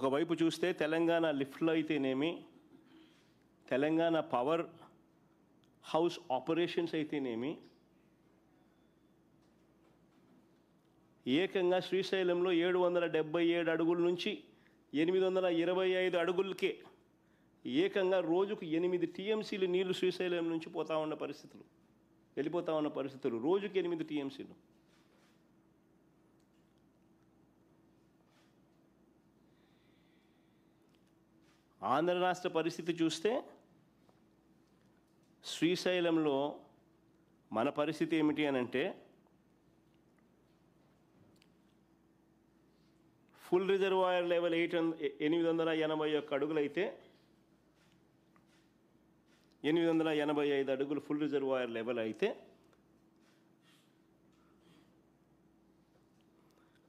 ఒకవైపు చూస్తే తెలంగాణ లిఫ్ట్లో అయితేనేమి తెలంగాణ పవర్ హౌస్ ఆపరేషన్స్ అయితేనేమి ఏకంగా శ్రీశైలంలో ఏడు వందల డెబ్బై ఏడు అడుగుల నుంచి ఎనిమిది వందల ఇరవై ఐదు అడుగులకే ఏకంగా రోజుకు ఎనిమిది టీఎంసీలు నీళ్ళు శ్రీశైలం నుంచి పోతా ఉన్న పరిస్థితులు వెళ్ళిపోతా ఉన్న పరిస్థితులు రోజుకి ఎనిమిది టీఎంసీలు. ఆంధ్ర రాష్ట్ర పరిస్థితి చూస్తే శ్రీశైలంలో మన పరిస్థితి ఏమిటి అని అంటే ఫుల్ రిజర్వాయర్ లెవెల్ ఎయిట్ ఎనిమిది వందల ఎనభై ఒక్క అడుగులైతే ఎనిమిది వందల ఎనభై ఐదు అడుగులు ఫుల్ రిజర్వాయర్ లెవెల్ అయితే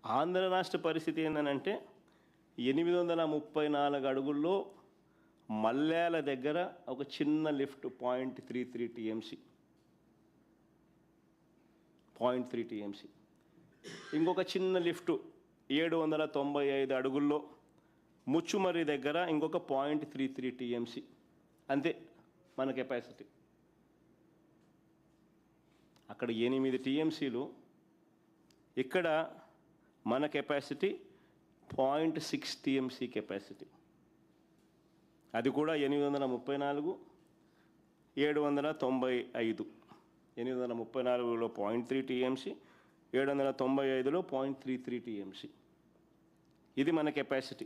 ఆంధ్ర రాష్ట్ర పరిస్థితి ఏంటనంటే ఎనిమిది వందల ముప్పై నాలుగు అడుగుల్లో మల్లేల దగ్గర ఒక చిన్న lift point three three TMC. Point three TMC. ఇంకొక చిన్న లిఫ్ట్ ఏడు వందల తొంభై ఐదు అడుగుల్లో ముచ్చుమర్రి దగ్గర ఇంకొక పాయింట్ త్రీ త్రీ టీఎంసీ. అంతే మన కెపాసిటీ. అక్కడ ఎనిమిది టీఎంసీలు. ఇక్కడ మన capacity point six TMC capacity. అది కూడా ఎనిమిది వందల ముప్పై నాలుగు ఏడు వందల తొంభై ఐదు. ఎనిమిది వందల ముప్పై నాలుగులో పాయింట్ త్రీ టీఎంసీ ఏడు వందల తొంభై ఐదులో పాయింట్ త్రీ త్రీ టీఎంసీ. ఇది మన కెపాసిటీ.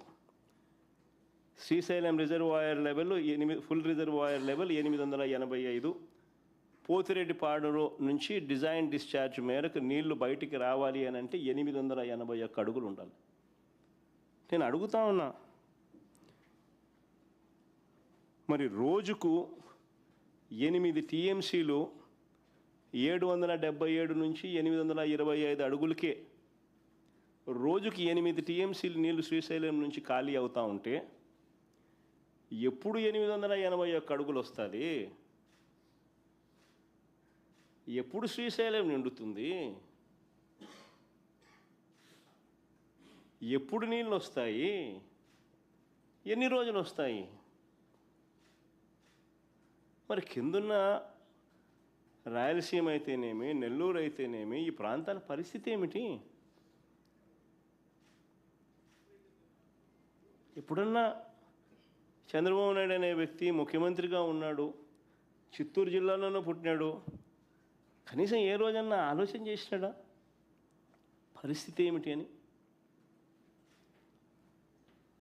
శ్రీశైలం రిజర్వాయర్ లెవెల్ ఎనిమిది ఫుల్ రిజర్వాయర్ లెవెల్ ఎనిమిది వందల ఎనభై ఐదు. పోతిరెడ్డిపాడులో నుంచి డిజైన్ డిశ్చార్జ్ మేరకు నీళ్ళు బయటికి రావాలి అని అంటే ఎనిమిది వందల ఎనభై ఒక్క అడుగులు ఉండాలి. నేను అడుగుతా ఉన్నా మరి రోజుకు ఎనిమిది టీఎంసీలు ఏడు వందల డెబ్బై ఏడు నుంచి ఎనిమిది వందల ఇరవై ఐదు అడుగులకే రోజుకి ఎనిమిది టీఎంసీలు నీళ్ళు శ్రీశైలం నుంచి ఖాళీ అవుతూ ఉంటే ఎప్పుడు ఎనిమిది వందల ఎనభై ఒక్క అడుగులు వస్తుంది? ఎప్పుడు శ్రీశైలం నిండుతుంది? ఎప్పుడు నీళ్ళు వస్తాయి? ఎన్ని రోజులు వస్తాయి? మరి కిందున్న రాయలసీమ అయితేనేమి నెల్లూరు అయితేనేమి ఈ ప్రాంతాల పరిస్థితి ఏమిటి? ఎప్పుడన్నా చంద్రబాబు నాయుడు అనే వ్యక్తి ముఖ్యమంత్రిగా ఉన్నాడు చిత్తూరు జిల్లాలోనూ పుట్టినాడు కనీసం ఏ రోజన్నా ఆలోచన చేసినాడా? పరిస్థితి ఏమిటి అని?